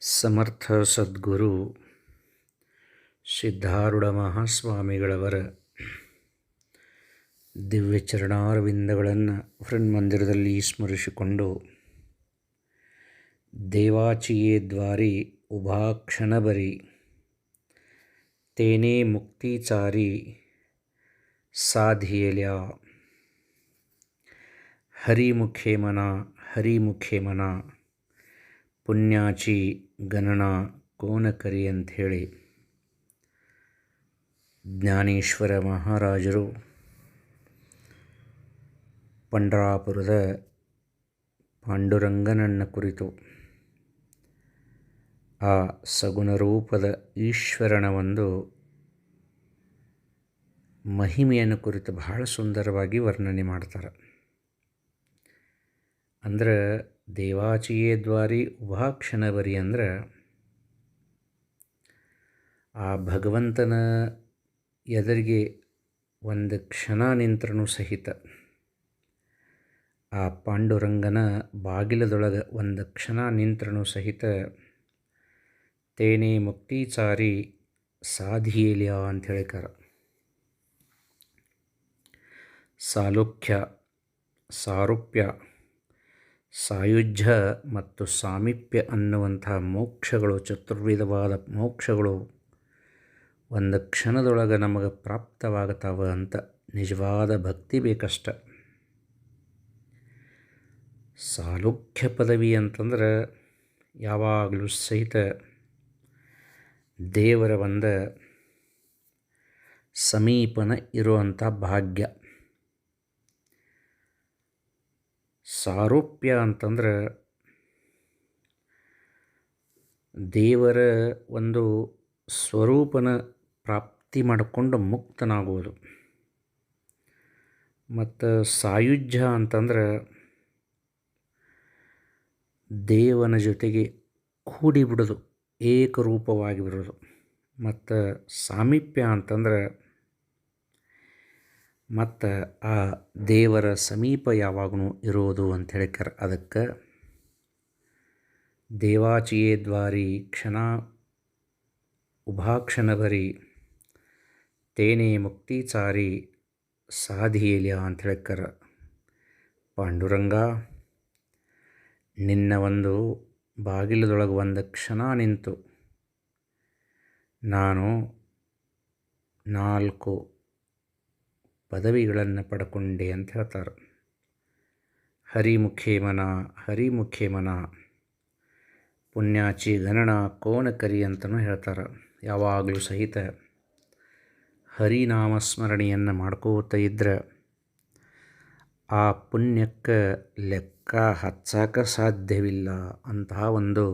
ಸಮರ್ಥ ಸದ್ಗುರು ಸಿದ್ಧಾರೂಢ ಮಹಾಸ್ವಾಮಿಗಳವರ ದಿವ್ಯ ಚರಣಾರವಿಂದಗಳನ್ನು ಮಂದಿರದಲ್ಲಿ ಸ್ಮರಿಸಿಕೊಂಡು ದೇವಾಚಿಯೇ ದ್ವಾರಿ ಉಭಾಕ್ಷಣಬರಿ ತೇನೇ ಮುಕ್ತಿಚಾರಿ ಸಾಧಿಯಲ್ಯ. ಹರಿಮುಖೇ ಮನ ಹರಿಮುಖೇ ಮನ, ಪುಣ್ಯಾಚಿ ಗಣನಾ ಕೋನಕರಿ ಅಂಥೇಳಿ ಜ್ಞಾನೇಶ್ವರ ಮಹಾರಾಜರು ಪಂಡರಾಪುರದ ಪಾಂಡುರಂಗನನ್ನ ಕುರಿತು ಆ ಸಗುಣ ರೂಪದ ಈಶ್ವರನ ಒಂದು ಮಹಿಮೆಯನ್ನು ಕುರಿತು ಬಹಳ ಸುಂದರವಾಗಿ ವರ್ಣನೆ ಮಾಡ್ತಾರೆ. ಅಂದ್ರೆ ದೇವಾಚಿಯೇ ದ್ವಾರಿ ಉಭಾಕ್ಷಣ ಬರಿ ಅಂದ್ರೆ ಆ ಭಗವಂತನ ಎದುರಿಗೆ ಒಂದು ಕ್ಷಣ ನಿಂತ್ರನು ಸಹಿತ ಆ ಪಾಂಡುರಂಗನ ಬಾಗಿಲದೊಳಗೆ ಒಂದು ಕ್ಷಣ ನಿಂತ್ರನು ಸಹಿತ ತೇನೇ ಮುಕ್ತಿಚಾರಿ ಸಾಧಿಯೇಲ್ಯ ಅಂತ ಹೇಳಿಕಾರ ಸಾಲುಖ್ಯ, ಸಾರೂಪ್ಯ ಸಾಯುಜ್ಯ ಮತ್ತು ಸಾಮೀಪ್ಯ ಅನ್ನುವಂಥ ಮೋಕ್ಷಗಳು, ಚತುರ್ವಿಧವಾದ ಮೋಕ್ಷಗಳು ಒಂದು ಕ್ಷಣದೊಳಗೆ ನಮಗೆ ಪ್ರಾಪ್ತವಾಗತಾವ ಅಂತ ನಿಜವಾದ ಭಕ್ತಿ ಬೇಕಷ್ಟ. ಸಾಲುಖ್ಯ ಪದವಿ ಅಂತಂದ್ರೆ ಯಾವಾಗಲೂ ಸಹಿತ ದೇವರ ಒಂದು ಸಮೀಪನ ಇರುವಂಥ ಭಾಗ್ಯ. ಸಾರೂಪ್ಯ ಅಂತಂದ್ರೆ ದೇವರ ಒಂದು ಸ್ವರೂಪನ ಪ್ರಾಪ್ತಿ ಮಾಡಿಕೊಂಡು ಮುಕ್ತನಾಗುವುದು. ಮತ್ತು ಸಾಯುಜ್ಯ ಅಂತಂದ್ರೆ ದೇವನ ಜೊತೆಗೆ ಕೂಡಿಬಿಡೋದು ಏಕರೂಪವಾಗಿ ಬಿಡೋದು ಮತ್ತು ಸಾಮೀಪ್ಯ ಅಂತಂದ್ರೆ ಮತ್ತು ಆ ದೇವರ ಸಮೀಪ ಯಾವಾಗೂ ಇರೋದು ಅಂತ ಹೇಳಿಕರ ಅದಕ್ಕೆ ದೇವಾಚಿಯೇ ದ್ವಾರಿ ಕ್ಷಣ ಉಭಾಕ್ಷಣ ಬರಿ ತೇನೇ ಮುಕ್ತಿಚಾರಿ ಸಾಧಿಯೇಲ್ಯ ಅಂತ ಹೇಳಿಕರ ಪಾಂಡುರಂಗ. ನಿನ್ನ ಒಂದು ಬಾಗಿಲದೊಳಗೆ ಒಂದು ಕ್ಷಣ ನಿಂತು ನಾನು ನಾಲ್ಕು ಪದವಿಗಳನ್ನು ಪಡ್ಕೊಂಡೆ ಅಂತ ಹೇಳ್ತಾರೆ. ಹರಿಮುಖೇಮನ ಹರಿಮುಖೇಮನ ಹರಿಮುಖೇ ಮನ ಪುಣ್ಯಾಚಿ ಗಣನ ಕೋನಕರಿ ಅಂತಲೂ ಹೇಳ್ತಾರೆ. ಯಾವಾಗಲೂ ಸಹಿತ ಹರಿನಾಮಸ್ಮರಣೆಯನ್ನು ಮಾಡ್ಕೋತ ಇದ್ದರೆ ಆ ಪುಣ್ಯಕ್ಕೆ ಲೆಕ್ಕ ಹಚ್ಚಾಕ ಸಾಧ್ಯವಿಲ್ಲ ಅಂತಹ ಒಂದು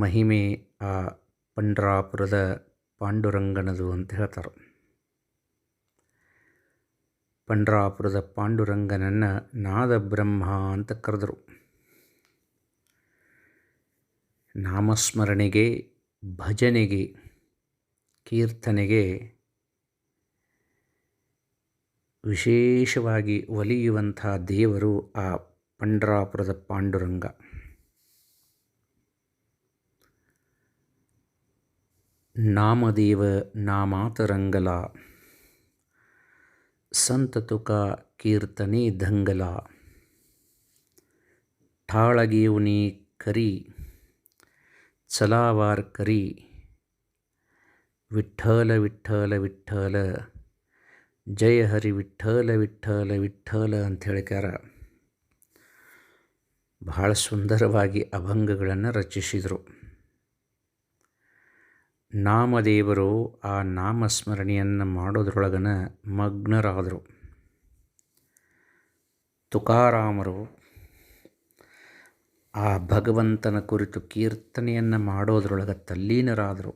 ಮಹಿಮೆ ಆ ಪಂಡ್ರಾಪುರದ ಪಾಂಡುರಂಗನದು ಅಂತ ಹೇಳ್ತಾರೆ. ಪಂಡ್ರಾಪುರದ ಪಾಂಡುರಂಗನನ್ನು ನಾದಬ್ರಹ್ಮ ಅಂತ ಕರೆದರು. ನಾಮಸ್ಮರಣೆಗೆ, ಭಜನೆಗೆ, ಕೀರ್ತನೆಗೆ ವಿಶೇಷವಾಗಿ ಒಲಿಯುವಂಥ ದೇವರು ಆ ಪಂಡ್ರಾಪುರದ ಪಾಂಡುರಂಗ. ನಾಮದೇವ ನಾಮಾತರಂಗಲ ಸಂತ ತುಕ ಕೀರ್ತನೆ ದಂಗಲ. ಠಾಳಗೇವುನಿ ಕರಿ ಚಲಾವಾರ್ ಕರಿ, ವಿಠ್ಠಲ ವಿಠ್ಠಲ ವಿಠ್ಠಲ, ಜಯ ಹರಿ ವಿಠ್ಠಲ ವಿಠ್ಠಲ ವಿಠ್ಠಲ ಅಂತ ಹೇಳಿಕಾರ ಬಹಳ ಸುಂದರವಾಗಿ ಅಭಂಗಗಳನ್ನು ರಚಿಸಿದರು. ನಾಮದೇವರು ಆ ನಾಮಸ್ಮರಣೆಯನ್ನು ಮಾಡೋದ್ರೊಳಗನ ಮಗ್ನರಾದರು. ತುಕಾರಾಮರು ಆ ಭಗವಂತನ ಕುರಿತು ಕೀರ್ತನೆಯನ್ನು ಮಾಡೋದ್ರೊಳಗೆ ತಲ್ಲೀನರಾದರು.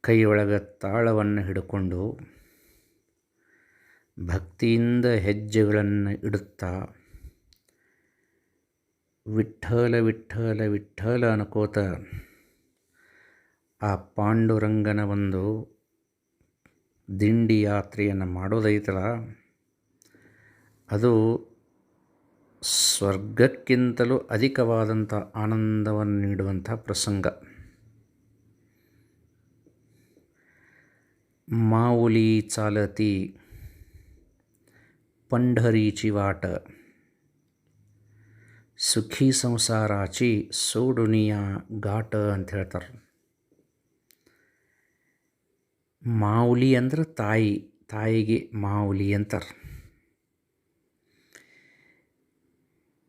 ಕೈಯೊಳಗೆ ತಾಳವನ್ನು ಹಿಡ್ಕೊಂಡು ಭಕ್ತಿಯಿಂದ ಹೆಜ್ಜೆಗಳನ್ನು ಇಡುತ್ತಾ ವಿಠ್ಠಲ ವಿಠ್ಠಲ ವಿಠ್ಠಲ ಅನ್ಕೋತ ಆ ಪಾಂಡುರಂಗನ ಒಂದು ದಿಂಡಿ ಯಾತ್ರೆಯನ್ನು ಮಾಡೋದೈತಲ್ಲ ಅದು ಸ್ವರ್ಗಕ್ಕಿಂತಲೂ ಅಧಿಕವಾದಂಥ ಆನಂದವನ್ನು ನೀಡುವಂಥ ಪ್ರಸಂಗ. ಮಾವುಲಿ ಚಾಲತಿ, ಪಂಢರಿ ಚಿವಾಟ. ಸುಖಿ ಸಂಸಾರಾಚಿ ಸೋಡುನಿಯ ಘಾಟ ಅಂತ ಹೇಳ್ತಾರೆ. ಮಾವುಲಿ ಅಂದ್ರೆ ತಾಯಿ, ತಾಯಿಗೆ ಮಾವುಲಿ ಅಂತಾರೆ.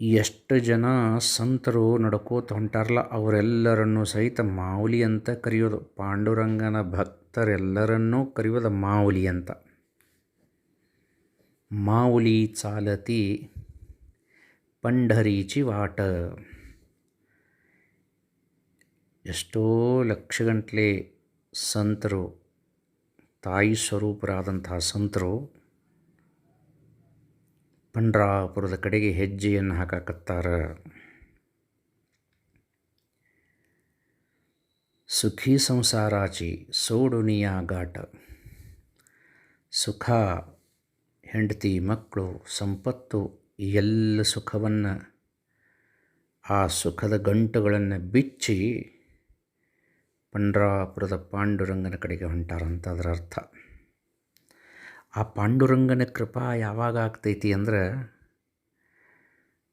ಎಷ್ಟು ಜನ ಸಂತರು ನಡ್ಕೋತ ಹೊಂಟಾರಲ್ಲ, ಅವರೆಲ್ಲರನ್ನೂ ಸಹಿತ ಮಾವುಲಿ ಅಂತ ಕರೆಯೋದು. ಪಾಂಡುರಂಗನ ಭಕ್ತರೆಲ್ಲರನ್ನೂ ಕರೆಯೋದು ಮಾವುಲಿ ಅಂತ. ಮಾವುಲಿ ಚಾಲತಿ ಪಂಢರೀಚಿ ವಾಟ. ಎಷ್ಟೋ ಲಕ್ಷಗಂಟ್ಲೆ ಸಂತರು, ತಾಯಿ ಸ್ವರೂಪರಾದಂತಹ ಸಂತರು ಪಂಡ್ರಾಪುರದ ಕಡೆಗೆ ಹೆಜ್ಜೆಯನ್ನು ಹಾಕಾಕತ್ತಾರ. ಸುಖಿ ಸಂಸಾರಾಚಿ ಸೋಡುನಿಯ ಘಾಟ. ಸುಖ, ಹೆಂಡತಿ ಮಕ್ಕಳು ಸಂಪತ್ತು ಎಲ್ಲ ಸುಖವನ್ನು, ಆ ಸುಖದ ಗಂಟುಗಳನ್ನು ಬಿಚ್ಚಿ ಪಂಡ್ರಾಪುರದ ಪಾಂಡುರಂಗನ ಕಡೆಗೆ ಹೊಂಟಾರಂತ ಅದರ ಅರ್ಥ. ಆ ಪಾಂಡುರಂಗನ ಕೃಪಾ ಯಾವಾಗ ಆಗ್ತೈತಿ ಅಂದ್ರೆ,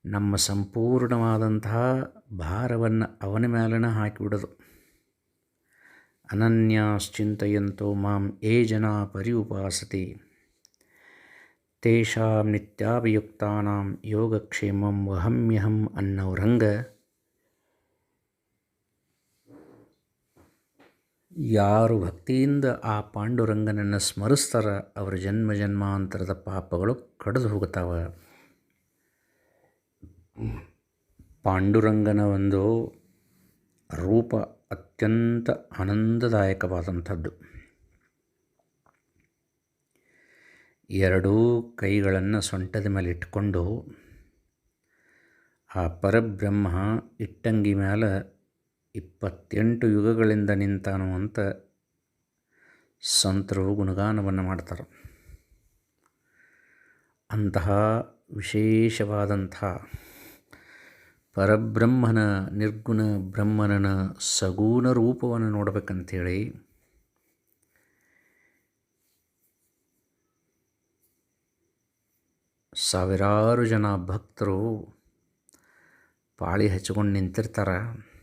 ನಮ್ಮ ಸಂಪೂರ್ಣವಾದಂತಹ ಭಾರವನ್ನು ಅವನ ಮೇಲನ ಹಾಕಿಬಿಡೋದು. ಅನನ್ಯಾಶ್ಚಿಂತೆಯಂತೋ ಮಾಂ ಏ ಜನ ಪರಿಉಪಾಸತಿ. ತೇಷಾಂ ನಿತ್ಯಾಭಿಯುಕ್ತಾನಾಂ ಯೋಗಕ್ಷೇಮಂ ವಹಮ್ಯಹಂ ಅನ್ನೋರಂಗ ಯಾರು ಭಕ್ತಿಯಿಂದ ಆ ಪಾಂಡುರಂಗನನ್ನು ಸ್ಮರಿಸ್ತಾರ, ಅವರ ಜನ್ಮ ಜನ್ಮಾಂತರದ ಪಾಪಗಳು ಕಡಿದು ಹೋಗ್ತಾವ. ಪಾಂಡುರಂಗನ ಒಂದು ರೂಪ ಅತ್ಯಂತ ಆನಂದದಾಯಕವಾದಂಥದ್ದು. ಎರಡೂ ಕೈಗಳನ್ನು ಸೊಂಟದ ಮೇಲೆ ಇಟ್ಕೊಂಡು ಆ ಪರಬ್ರಹ್ಮ ಇಟ್ಟಂಗಿ ಮೇಲೆ ಇಪ್ಪತ್ತೆಂಟು ಯುಗಗಳಿಂದ ನಿಂತಾನು ಅಂತ ಸಂತರು ಗುಣಗಾನವನ್ನು ಮಾಡ್ತಾರೆ. ಅಂತಹ ವಿಶೇಷವಾದಂಥ ಪರಬ್ರಹ್ಮನ ನಿರ್ಗುಣ ಬ್ರಹ್ಮನ ಸಗೂಣ ರೂಪವನ್ನು ನೋಡಬೇಕಂಥೇಳಿ ಸಾವಿರಾರು ಜನ ಭಕ್ತರು ಪಾಳಿ ಹಚ್ಕೊಂಡು ನಿಂತಿರ್ತಾರೆ.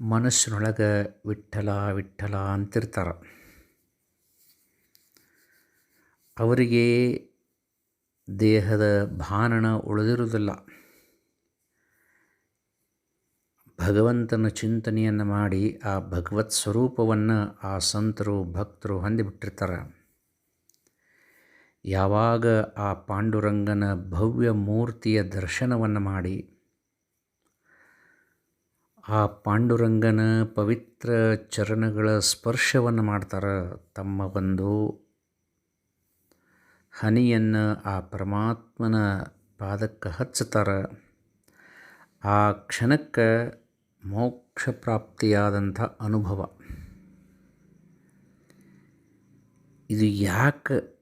ಮನಸ್ಸಿನೊಳಗೆ ವಿಠಲ ವಿಠಲ ಅಂತಿರ್ತಾರೆ. ಅವರಿಗೆ ದೇಹದ ಭಾನನ ಉಳಿದಿರುವುದಿಲ್ಲ. ಭಗವಂತನ ಚಿಂತನೆಯನ್ನು ಮಾಡಿ ಆ ಭಗವತ್ ಸ್ವರೂಪವನ್ನು ಆ ಸಂತರು, ಭಕ್ತರು ಹೊಂದಿಬಿಟ್ಟಿರ್ತಾರೆ. ಯಾವಾಗ ಆ ಪಾಂಡುರಂಗನ ಭವ್ಯ ಮೂರ್ತಿಯ ದರ್ಶನವನ್ನು ಮಾಡಿ, ಆ ಪಾಂಡುರಂಗನ ಪವಿತ್ರ ಚರಣಗಳ ಸ್ಪರ್ಶವನ್ನು ಮಾಡ್ತಾರೆ, ತಮ್ಮ ಒಂದು ಹನಿಯನ್ನು ಆ ಪರಮಾತ್ಮನ ಪಾದಕ್ಕೆ ಹಚ್ಚುತ್ತಾರೆ ಆ ಕ್ಷಣಕ್ಕೆ ಮೋಕ್ಷ ಪ್ರಾಪ್ತಿಯಾದಂಥ ಅನುಭವ. ಇದು ಯಾಕೆ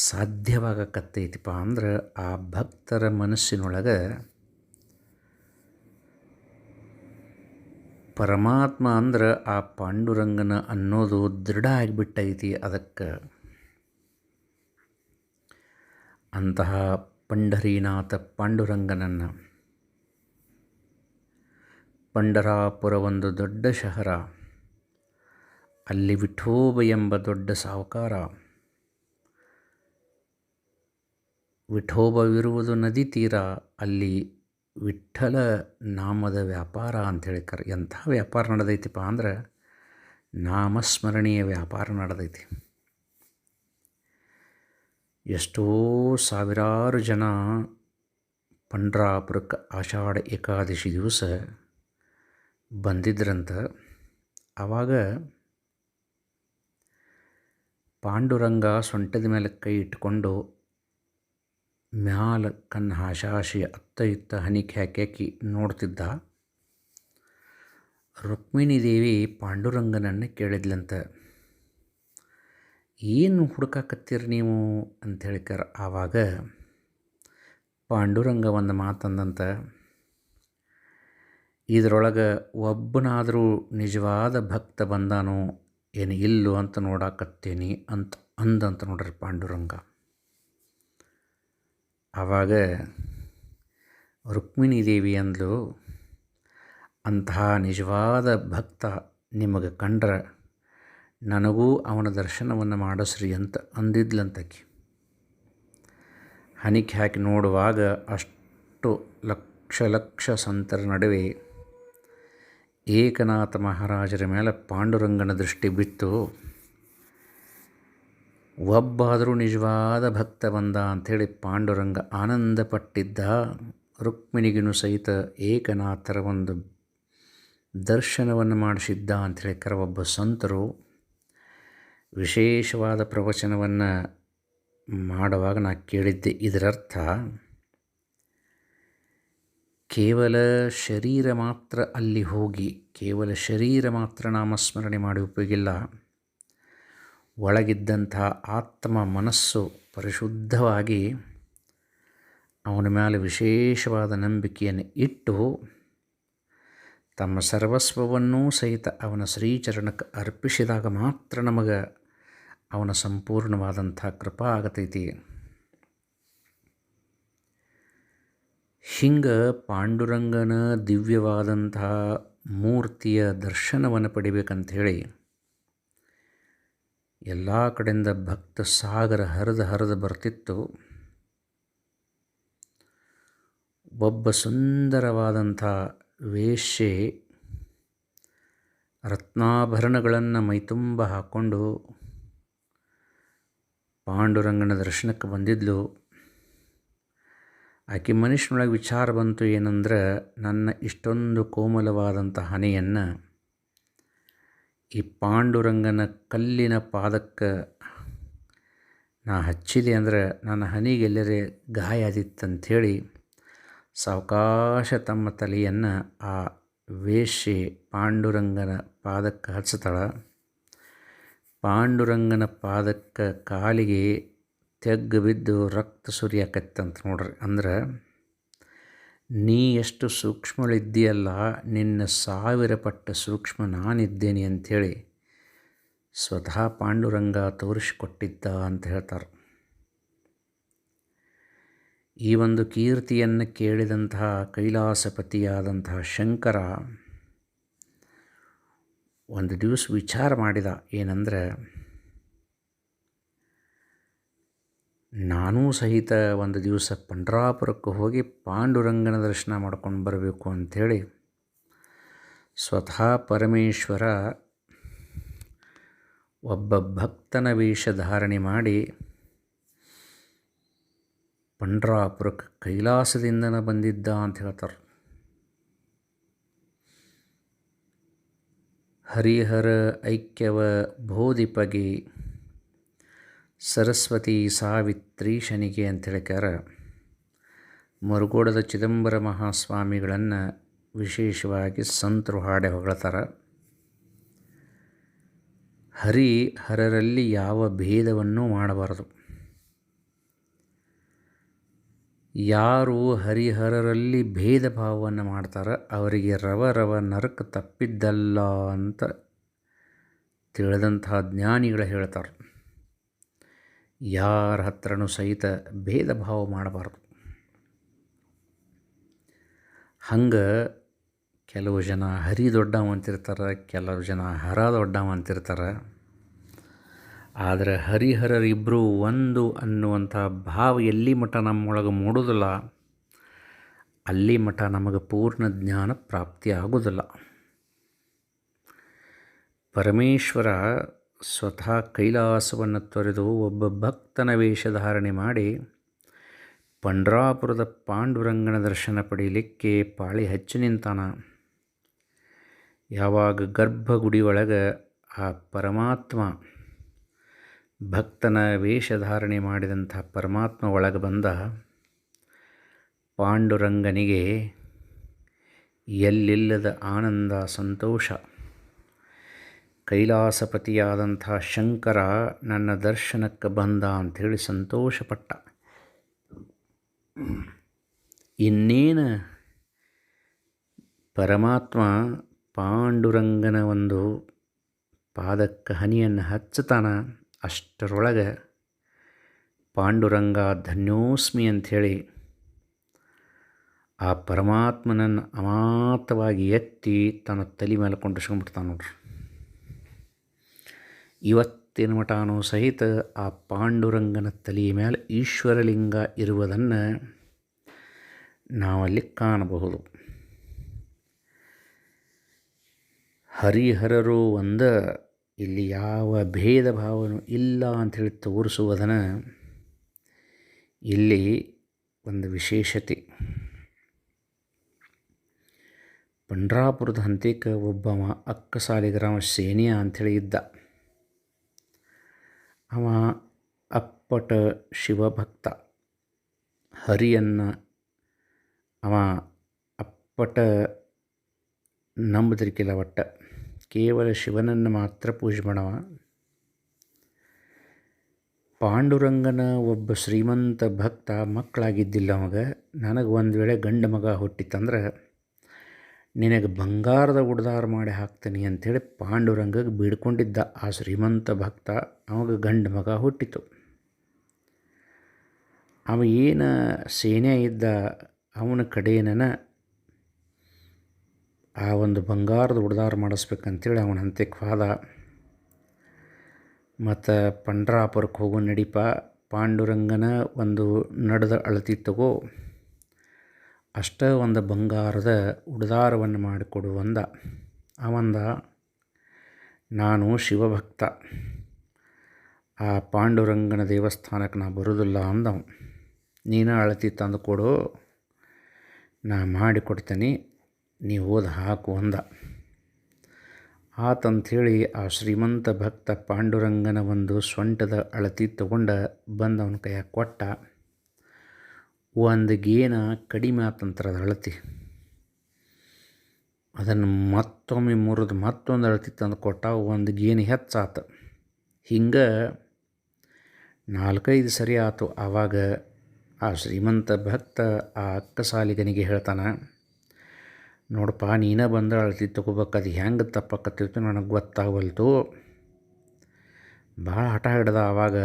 ಸಾಧ್ಯವಾಗಕತ್ತೈತಿಪ್ಪ ಅಂದ್ರೆ ಆ ಭಕ್ತರ ಮನಸ್ಸಿನೊಳಗೆ ಪರಮಾತ್ಮ ಅಂದ್ರೆ ಆ ಪಾಂಡುರಂಗನ ಅನ್ನೋದು ದೃಢ ಆಗಿಬಿಟ್ಟೈತಿ ಅದಕ್ಕೆ. ಅಂತಹ ಪಂಡರೀನಾಥ ಪಾಂಡುರಂಗನನ್ನು ಪಂಡರಾಪುರ ಒಂದು ದೊಡ್ಡ ಶಹರ, ಅಲ್ಲಿ ವಿಠೋಬ ಎಂಬ ದೊಡ್ಡ ಸಾಹುಕಾರ ವಿಠೋಬವಿರುವುದು ನದಿ ತೀರ, ಅಲ್ಲಿ ವಿಠ್ಠಲ ನಾಮದ ವ್ಯಾಪಾರ ಅಂಥೇಳಿ ಕರ್, ಎಂಥ ವ್ಯಾಪಾರ ನಡೆದೈತಿಪ್ಪ ಅಂದ್ರೆ ನಾಮಸ್ಮರಣೀಯ ವ್ಯಾಪಾರ ನಡೆದೈತಿ. ಎಷ್ಟೋ ಸಾವಿರಾರು ಜನ ಪಂಡ್ರಾಪುರಕ್ಕೆ ಆಷಾಢ ಏಕಾದಶಿ ದಿವಸ ಬಂದಿದ್ರಂತ ಆವಾಗ ಪಾಂಡುರಂಗ ಸೊಂಟದ ಮೇಲೆ ಕೈ ಇಟ್ಕೊಂಡು ಮ್ಯಾಲ ಕಣ್ಣು ಹಾಶಾಶಿ ಅತ್ತ ಇತ್ತ ಹನಿಕ್ ಹಾಕಿ ನೋಡ್ತಿದ್ದ. ರುಕ್ಮಿಣಿ ದೇವಿ ಪಾಂಡುರಂಗನನ್ನು ಕೇಳಿದ್ಲಂತ, ಏನು ಹುಡುಕಾಕತ್ತೀರಿ ನೀವು? ಅಂತ ಹೇಳಿಕಾರ ಆವಾಗ ಪಾಂಡುರಂಗ ಒಂದು ಮಾತಂದಂತ ಇದರೊಳಗೆ ಒಬ್ಬನಾದರೂ ನಿಜವಾದ ಭಕ್ತ ಬಂದಾನೋ, ಏನು ಇಲ್ಲೋ ಅಂತ ನೋಡಾಕತ್ತೇನಿ ಅಂತ ಅಂದಂತ ನೋಡ್ರಿ ಪಾಂಡುರಂಗ. ಆವಾಗ ರುಕ್ಮಿಣಿ ದೇವಿ ಅಂದ್ಲು ಅಂತಹ ನಿಜವಾದ ಭಕ್ತ ನಿಮಗೆ ಕಂಡ್ರೆ ನನಗೂ ಅವನ ದರ್ಶನವನ್ನು ಮಾಡಿಸ್ರಿ ಅಂತ ಅಂದಿದ್ಲಂತಕಿ. ಹನಿಕೆ ಹಾಕಿ ನೋಡುವಾಗ ಅಷ್ಟು ಲಕ್ಷ ಲಕ್ಷ ಸಂತರ ನಡುವೆ ಏಕನಾಥ ಮಹಾರಾಜರ ಮೇಲೆ ಪಾಂಡುರಂಗನ ದೃಷ್ಟಿ ಬಿತ್ತು. ಒಬ್ಬಾದರೂ ನಿಜವಾದ ಭಕ್ತ ಬಂದ ಅಂಥೇಳಿ ಪಾಂಡುರಂಗ ಆನಂದಪಟ್ಟಿದ್ದ ರುಕ್ಮಿಣಿಗಿನೂ ಸಹಿತ ಏಕನಾಥರ ಒಂದು ದರ್ಶನವನ್ನು ಮಾಡಿಸಿದ್ದ ಅಂಥೇಳಿ ಕರ ಒಬ್ಬ ಸಂತರು ವಿಶೇಷವಾದ ಪ್ರವಚನವನ್ನು ಮಾಡುವಾಗ ನಾ ಕೇಳಿದ್ದೆ. ಇದರರ್ಥ, ಕೇವಲ ಶರೀರ ಮಾತ್ರ ಅಲ್ಲಿ ಹೋಗಿ, ಕೇವಲ ಶರೀರ ಮಾತ್ರ ನಾಮಸ್ಮರಣೆ ಮಾಡಿ ಉಪಯೋಗಿಲ್ಲ. ಒಳಗಿದ್ದಂಥ ಆತ್ಮ ಮನಸ್ಸು ಪರಿಶುದ್ಧವಾಗಿ ಅವನ ಮೇಲೆ ವಿಶೇಷವಾದ ನಂಬಿಕೆಯನ್ನು ಇಟ್ಟು ತಮ್ಮ ಸರ್ವಸ್ವವನ್ನೂ ಸಹಿತ ಅವನ ಶ್ರೀಚರಣಕ್ಕೆ ಅರ್ಪಿಸಿದಾಗ ಮಾತ್ರ ನಮಗೆ ಅವನ ಸಂಪೂರ್ಣವಾದಂಥ ಕೃಪಾ ಆಗತೈತಿ. ಹಿಂಗೆ ಪಾಂಡುರಂಗನ ದಿವ್ಯವಾದಂಥ ಮೂರ್ತಿಯ ದರ್ಶನವನ್ನು ಪಡಿಬೇಕಂಥೇಳಿ ಎಲ್ಲ ಕಡೆಯಿಂದ ಭಕ್ತ ಸಾಗರ ಹರಿದು ಹರಿದು ಬರ್ತಿತ್ತು. ಒಬ್ಬ ಸುಂದರವಾದಂಥ ವೇಶ್ಯೆ ರತ್ನಾಭರಣಗಳನ್ನು ಮೈತುಂಬ ಹಾಕ್ಕೊಂಡು ಪಾಂಡುರಂಗನ ದರ್ಶನಕ್ಕೆ ಬಂದಿದ್ಲು. ಆಕೆ ಮನುಷ್ಯನೊಳಗೆ ವಿಚಾರ ಬಂತು ಏನಂದ್ರೆ, ನನ್ನ ಇಷ್ಟೊಂದು ಕೋಮಲವಾದಂಥ ಹನೆಯನ್ನು ಈ ಪಾಂಡುರಂಗನ ಕಲ್ಲಿನ ಪಾದಕ್ಕೆ ನಾ ಹಚ್ಚಿದೆ ಅಂದ್ರೆ ನನ್ನ ಹನಿಗೆ ಎಲ್ಲರೇ ಗಾಯ ಆದಿತ್ತಂಥೇಳಿ ಸಾವಕಾಶ ತಮ್ಮ ತಲೆಯನ್ನು ಆ ವೇಶ್ಯೆ ಪಾಂಡುರಂಗನ ಪಾದಕ್ಕೆ ಹಚ್ತಾಳ ಪಾಂಡುರಂಗನ ಪಾದಕ್ಕೆ ಕಾಲಿಗೆ ತೆಗ್ಗು ಬಿದ್ದು ರಕ್ತ ಸುರಿಯಾಕತ್ತಂತ ನೋಡ್ರಿ. ಅಂದ್ರೆ ನೀ ಎಷ್ಟು ಸೂಕ್ಷ್ಮಳಿದ್ದೀಯಲ್ಲ, ನಿನ್ನ ಸಾವಿರ ಪಟ್ಟ ಸೂಕ್ಷ್ಮ ನಾನಿದ್ದೇನೆ ಅಂಥೇಳಿ ಸ್ವತಃ ಪಾಂಡುರಂಗ ತೋರಿಸಿಕೊಟ್ಟಿದ್ದ ಅಂತ ಹೇಳ್ತಾರೆ. ಈ ಒಂದು ಕೀರ್ತಿಯನ್ನು ಕೇಳಿದಂತಹ ಕೈಲಾಸಪತಿಯಾದಂತಹ ಶಂಕರ ಒಂದು ದಿವಸ ವಿಚಾರ ಮಾಡಿದ. ಏನಂದ್ರೆ ನಾನೂ ಸಹಿತ ಒಂದು ದಿವಸ ಪಂಡ್ರಾಪುರಕ್ಕೆ ಹೋಗಿ ಪಾಂಡುರಂಗನ ದರ್ಶನ ಮಾಡ್ಕೊಂಡು ಬರಬೇಕು ಅಂಥೇಳಿ ಸ್ವತಃ ಪರಮೇಶ್ವರ ಒಬ್ಬ ಭಕ್ತನ ವೇಷ ಧಾರಣೆ ಮಾಡಿ ಪಂಡ್ರಾಪುರಕ್ಕೆ ಕೈಲಾಸದಿಂದನೇ ಬಂದಿದ್ದ ಅಂತ ಹೇಳ್ತಾರೆ. ಹರಿಹರ ಐಕ್ಯವ ಬೋಧಿಪಗೆ ಸರಸ್ವತಿ ಸಾವಿತ್ರಿ ಶನಿಗೆ ಅಂತ ಹೇಳ್ಕ್ಯಾರ ಮರುಗೋಡದ ಚಿದಂಬರ ಮಹಾಸ್ವಾಮಿಗಳನ್ನು ವಿಶೇಷವಾಗಿ ಸಂತರು ಹಾಡೆ ಹೊಗಳ್ತಾರೆ. ಹರಿ ಹರರಲ್ಲಿ ಯಾವ ಭೇದವನ್ನು ಮಾಡಬಾರದು. ಯಾರು ಹರಿಹರರಲ್ಲಿ ಭೇದ ಭಾವವನ್ನು ಮಾಡ್ತಾರ, ಅವರಿಗೆ ರವ ರವ ನರಕ ತಪ್ಪಿದ್ದಲ್ಲ ಅಂತ ತಿಳಿದಂತಹ ಜ್ಞಾನಿಗಳು ಹೇಳ್ತಾರೆ. ಯಾರ ಹತ್ರನೂ ಸಹಿತ ಭೇದ ಭಾವ ಮಾಡಬಾರ್ದು. ಹಂಗೆ ಕೆಲವು ಜನ ಹರಿ ದೊಡ್ಡವ ಅಂತಿರ್ತಾರೆ ಕೆಲವು ಜನ ಹರ ದೊಡ್ಡವ ಅಂತಿರ್ತಾರೆ ಆದರೆ ಹರಿಹರರಿಬ್ಬರು ಒಂದು ಅನ್ನುವಂಥ ಭಾವ ಎಲ್ಲಿ ಮಠ ನಮ್ಮೊಳಗೆ ಮೂಡೋದಿಲ್ಲ, ಅಲ್ಲಿ ಮಠ ನಮಗೆ ಪೂರ್ಣ ಜ್ಞಾನ ಪ್ರಾಪ್ತಿ ಆಗೋದಿಲ್ಲ. ಪರಮೇಶ್ವರ ಸ್ವತಃ ಕೈಲಾಸವನ್ನು ತೊರೆದು ಒಬ್ಬ ಭಕ್ತನ ವೇಷಧಾರಣೆ ಮಾಡಿ ಪಂಡ್ರಾಪುರದ ಪಾಂಡುರಂಗನ ದರ್ಶನ ಪಡೆಯಲಿಕ್ಕೆ ಪಾಳಿ ಹಚ್ಚಿ ನಿಂತಾನ. ಯಾವಾಗ ಗರ್ಭಗುಡಿ ಒಳಗೆ ಆ ಪರಮಾತ್ಮ ಭಕ್ತನ ವೇಷಧಾರಣೆ ಮಾಡಿದಂಥ ಪರಮಾತ್ಮ ಒಳಗೆ ಬಂದ, ಪಾಂಡುರಂಗನಿಗೆ ಎಲ್ಲಿಲ್ಲದ ಆನಂದ, ಸಂತೋಷ. ಕೈಲಾಸಪತಿಯಾದಂಥ ಶಂಕರ ನನ್ನ ದರ್ಶನಕ್ಕೆ ಬಂದ ಅಂಥೇಳಿ ಸಂತೋಷಪಟ್ಟ. ಇನ್ನೇನು? ಪರಮಾತ್ಮ ಪಾಂಡುರಂಗನ ಒಂದು ಪಾದಕ್ಕೆ ಹನಿಯನ್ನು ಹಚ್ಚತಾನ ಅಷ್ಟರೊಳಗೆ ಪಾಂಡುರಂಗ ಧನ್ಯೋಸ್ಮಿ ಅಂಥೇಳಿ ಆ ಪರಮಾತ್ಮನನ್ನು ಅಮಾತವಾಗಿ ಎತ್ತಿ ತನ್ನ ತಲೆ ಮೇಲೆ ಕೊಂಡಿಸ್ಕೊಂಡ್ಬಿಡ್ತಾನೆ ನೋಡ್ರಿ. ಇವತ್ತಿನ ಮಠಾನು ಸಹಿತ ಆ ಪಾಂಡುರಂಗನ ತಲೆಯ ಮೇಲೆ ಈಶ್ವರಲಿಂಗ ಇರುವುದನ್ನು ನಾವಲ್ಲಿ ಕಾಣಬಹುದು. ಹರಿಹರರು ಒಂದ, ಇಲ್ಲಿ ಯಾವ ಭೇದ ಭಾವನೂ ಇಲ್ಲ ಅಂಥೇಳಿ ತೋರಿಸುವುದನ್ನು ಇಲ್ಲಿ ಒಂದು ವಿಶೇಷತೆ. ಪಂಡ್ರಾಪುರದ ಹಂತಿಕ ಒಬ್ಬವ ಅಕ್ಕಸಾಲಿಗ್ರಾಮ ಸೇನಿಯ ಅಂಥೇಳಿ ಇದ್ದ. ಅವ ಅಪ್ಪಟ ಶಿವಭಕ್ತ. ಹರಿಯನ್ನು ಅವ ಅಪ್ಪಟ ನಂಬುದಿರ್ಕಿಲ್ಲ ಒಟ್ಟ. ಕೇವಲ ಶಿವನನ್ನು ಮಾತ್ರ ಪೂಜೆ ಮಾಡವ. ಪಾಂಡುರಂಗನ ಒಬ್ಬ ಶ್ರೀಮಂತ ಭಕ್ತ ಮಕ್ಕಳಾಗಿದ್ದಿಲ್ಲ ಅವಾಗ. ನನಗೆ ಒಂದು ವೇಳೆ ಗಂಡ ಮಗ ಹುಟ್ಟಿತ್ತಂದ್ರೆ ನಿನಗೆ ಬಂಗಾರದ ಉಡ್ದಾರ ಮಾಡಿ ಹಾಕ್ತೀನಿ ಅಂಥೇಳಿ ಪಾಂಡುರಂಗಗೆ ಬೀಡ್ಕೊಂಡಿದ್ದ ಆ ಶ್ರೀಮಂತ ಭಕ್ತ ಅವಾಗ ಗಂಡು ಮಗ ಹುಟ್ಟಿತು. ಅವ ಏನು ಸೇನೆ ಇದ್ದ ಅವನ ಕಡೆಯನ ಆ ಒಂದು ಬಂಗಾರದ ಉಡ್ದಾರ ಮಾಡಿಸ್ಬೇಕಂತೇಳಿ ಅವನ ಹಂತಕ್ಕೆ ಹೋದ ಮತ್ತು ಪಂಡ್ರಾಪುರಕ್ಕೆ ಹೋಗೋ ನಡಿಪ, ಪಾಂಡುರಂಗನ ಒಂದು ನಡೆದ ಅಳತಿ ತಗೋ, ಅಷ್ಟ ಒಂದು ಬಂಗಾರದ ಉಡ್ದಾರವನ್ನು ಮಾಡಿಕೊಡು ಅಂದ. ಅವಂದ, ನಾನು ಶಿವಭಕ್ತ. ಆ ಪಾಂಡುರಂಗನ ದೇವಸ್ಥಾನಕ್ಕೆ ನಾ ಬರೋದಿಲ್ಲ ಅಂದವು ನೀನು ಅಳತಿ ತಂದು ಕೊಡು, ನಾ ಮಾಡಿಕೊಡ್ತೀನಿ ನೀವು ಓದಿ ಹಾಕು ಅಂದ. ಆತಂಥೇಳಿ ಆ ಶ್ರೀಮಂತ ಭಕ್ತ ಪಾಂಡುರಂಗನ ಒಂದು ಸೊಂಟದ ಅಳತಿ ತಗೊಂಡ ಬಂದವನ ಕೈಯಾಗ ಕೊಟ್ಟ. ಒಂದು ಗೇನ ಕಡಿಮೆ ಆತಂತ್ರದ ಅಳತಿ. ಅದನ್ನು ಮತ್ತೊಮ್ಮೆ ಮುರಿದು ಮತ್ತೊಂದು ಅಳತಿ ತಂದು ಕೊಟ್ಟ, ಒಂದು ಗೇನು ಹೆಚ್ಚಾತ. ಹಿಂಗೆ ನಾಲ್ಕೈದು ಸರಿ ಆತು, ಆವಾಗ ಆ ಶ್ರೀಮಂತ ಭಕ್ತ ಆ ಅಕ್ಕಸಾಲಿಗನಿಗೆ ಹೇಳ್ತಾನೆ, ನೋಡಪ್ಪ, ನೀನೇ ಬಂದ ಅಳತಿ ಅದು ಹೆಂಗೆ ತಪ್ಪಾಕತ್ತಿತ್ತು ನನಗೆ ಗೊತ್ತಾಗವಲ್ತು. ಭಾಳ ಹಠ ಹಿಡ್ದ ಆವಾಗ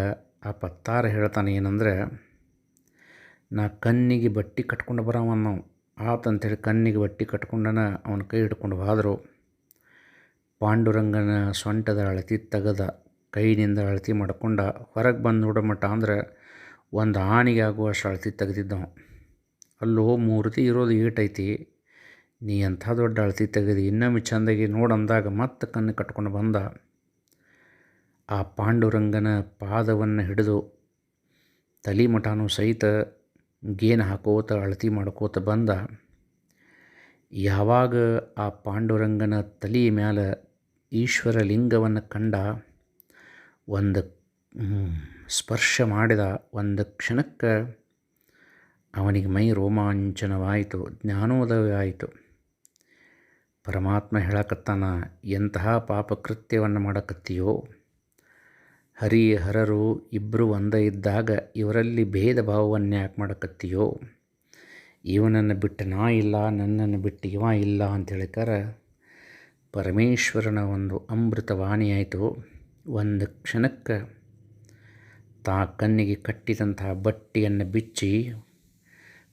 ಆ ಪತ್ತಾರ ಹೇಳ್ತಾನೆ ಏನಂದ್ರೆ, ನಾ ಕಣ್ಣಿಗೆ ಬಟ್ಟೆ ಕಟ್ಕೊಂಡು ಬರವ ನಾವು. ಕಣ್ಣಿಗೆ ಬಟ್ಟೆ ಕಟ್ಕೊಂಡನ ಅವನ ಕೈ ಹಿಡ್ಕೊಂಡು ಹೋದರು. ಪಾಂಡುರಂಗನ ಸೊಂಟದ ಅಳತಿ ತೆಗೆದ. ಕೈನಿಂದ ಅಳತಿ ಮಾಡ್ಕೊಂಡ ಹೊರಗೆ ಬಂದು ನೋಡೋ ಮಟ್ಟ ಅಂದ್ರೆ ಒಂದು ಆಣಿಗೆ ಆಗುವಷ್ಟು ಅಳತಿ ತೆಗೆದಿದ್ದವು. ಅಲ್ಲೋ ಮೂರ್ತಿ ಇರೋದು ಏಟೈತಿ. ನೀ ಎಂಥ ದೊಡ್ಡ ಅಳತಿ ತೆಗೆದು ಇನ್ನೊಮ್ಮೆ ಚೆಂದಾಗಿ ನೋಡಂದಾಗ ಮತ್ತೆ ಕಣ್ಣು ಕಟ್ಕೊಂಡು ಬಂದ. ಆ ಪಾಂಡುರಂಗನ ಪಾದವನ್ನು ಹಿಡಿದು ತಲಿ ಮಠನೂ ಸಹಿತ ಗೇನ್ ಹಾಕೋತ ಅಳತಿ ಮಾಡ್ಕೋತ ಬಂದ. ಯಾವಾಗ ಆ ಪಾಂಡುರಂಗನ ತಲಿ ಮ್ಯಾಲ ಈಶ್ವರ ಲಿಂಗವನ್ನು ಕಂಡ ಒಂದು ಸ್ಪರ್ಶ ಮಾಡಿದ ಒಂದು ಕ್ಷಣಕ್ಕೆ ಅವನಿಗೆ ಮೈ ರೋಮಾಂಚನವಾಯಿತು, ಜ್ಞಾನೋದಯವಾಯಿತು. ಪರಮಾತ್ಮ ಹೇಳಕತ್ತಾನ, ಎಂತಹ ಪಾಪಕೃತ್ಯವನ್ನು ಮಾಡಕತ್ತೀಯೋ? ಹರಿ ಹರರು ಇಬ್ಬರು ಒಂದೇ ಇದ್ದಾಗ ಇವರಲ್ಲಿ ಭೇದ ಭಾವವನ್ನು ಯಾಕೆ ಮಾಡಕತ್ತೀಯೋ? ಇವನನ್ನು ಬಿಟ್ಟು ನಾ ಇಲ್ಲ, ನನ್ನನ್ನು ಬಿಟ್ಟು ಇವ ಇಲ್ಲ ಅಂತ ಹೇಳಿಕಾರ ಪರಮೇಶ್ವರನ ಒಂದು ಅಮೃತವಾಣಿಯಾಯಿತು. ಒಂದು ಕ್ಷಣಕ್ಕೆ ತಾ ಕಣ್ಣಿಗೆ ಕಟ್ಟಿದಂತಹ ಬಟ್ಟೆಯನ್ನು ಬಿಚ್ಚಿ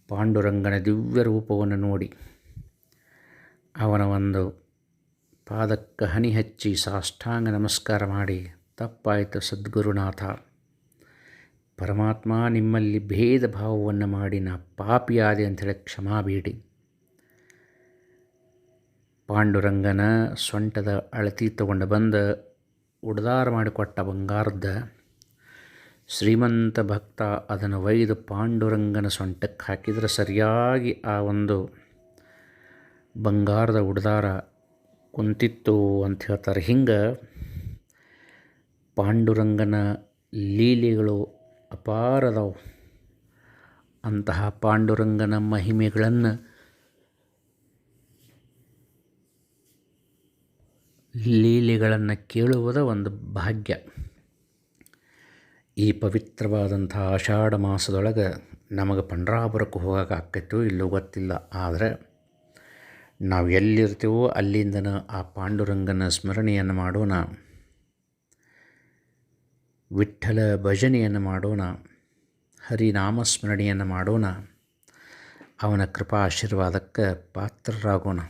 ಪಾಂಡುರಂಗನ ದಿವ್ಯ ರೂಪವನ್ನು ನೋಡಿ ಅವನ ಒಂದು ಪಾದಕ್ಕೆ ಹನಿ ಹಚ್ಚಿ ಸಾಷ್ಟಾಂಗ ನಮಸ್ಕಾರ ಮಾಡಿ, ತಪ್ಪಾಯಿತು ಸದ್ಗುರುನಾಥ. ಪರಮಾತ್ಮ ನಿಮ್ಮಲ್ಲಿ ಭೇದ ಭಾವವನ್ನು ಮಾಡಿ ನಾ ಪಾಪಿಯಾದೆ ಅಂಥೇಳಿ ಕ್ಷಮಾ ಬೇಡಿ. ಪಾಂಡುರಂಗನ ಸೊಂಟದ ಅಳತಿ ತಗೊಂಡು ಬಂದ ಉಡ್ದಾರ ಮಾಡಿಕೊಟ್ಟ ಬಂಗಾರದ ಶ್ರೀಮಂತ ಭಕ್ತ ಅದನ್ನು ಒಯ್ದು ಪಾಂಡುರಂಗನ ಸೊಂಟಕ್ಕೆ ಹಾಕಿದರೆ ಸರಿಯಾಗಿ ಆ ಒಂದು ಬಂಗಾರದ ಉಡ್ದಾರ ಕುಂತಿತ್ತು ಅಂತ ಹೇಳ್ತಾರೆ. ಹಿಂಗೆ ಪಾಂಡುರಂಗನ ಲೀಲೆಗಳು ಅಪಾರದವು ಅಂತಹ ಪಾಂಡುರಂಗನ ಮಹಿಮೆಗಳನ್ನು ಲೀಲೆಗಳನ್ನು ಕೇಳುವುದ ಒಂದು ಭಾಗ್ಯ. ಈ ಪವಿತ್ರವಾದಂಥ ಆಷಾಢ ಮಾಸದೊಳಗೆ ನಮಗೆ ಪಂಡ್ರಾಪುರಕ್ಕೆ ಹೋಗೋಕೆ ಆಕೈತೋ ಇಲ್ಲೋ ಗೊತ್ತಿಲ್ಲ. ಆದರೆ ನಾವು ಎಲ್ಲಿರ್ತೀವೋ ಅಲ್ಲಿಂದನ ಆ ಪಾಂಡುರಂಗನ ಸ್ಮರಣೆಯನ್ನು ಮಾಡೋಣ. ವಿಠ್ಠಲ ಭಜನೆಯನ್ನು ಮಾಡೋಣ. ಹರಿನಾಮಸ್ಮರಣೆಯನ್ನು ಮಾಡೋಣ. ಅವನ ಕೃಪಾ ಆಶೀರ್ವಾದಕ್ಕೆ ಪಾತ್ರರಾಗೋಣ.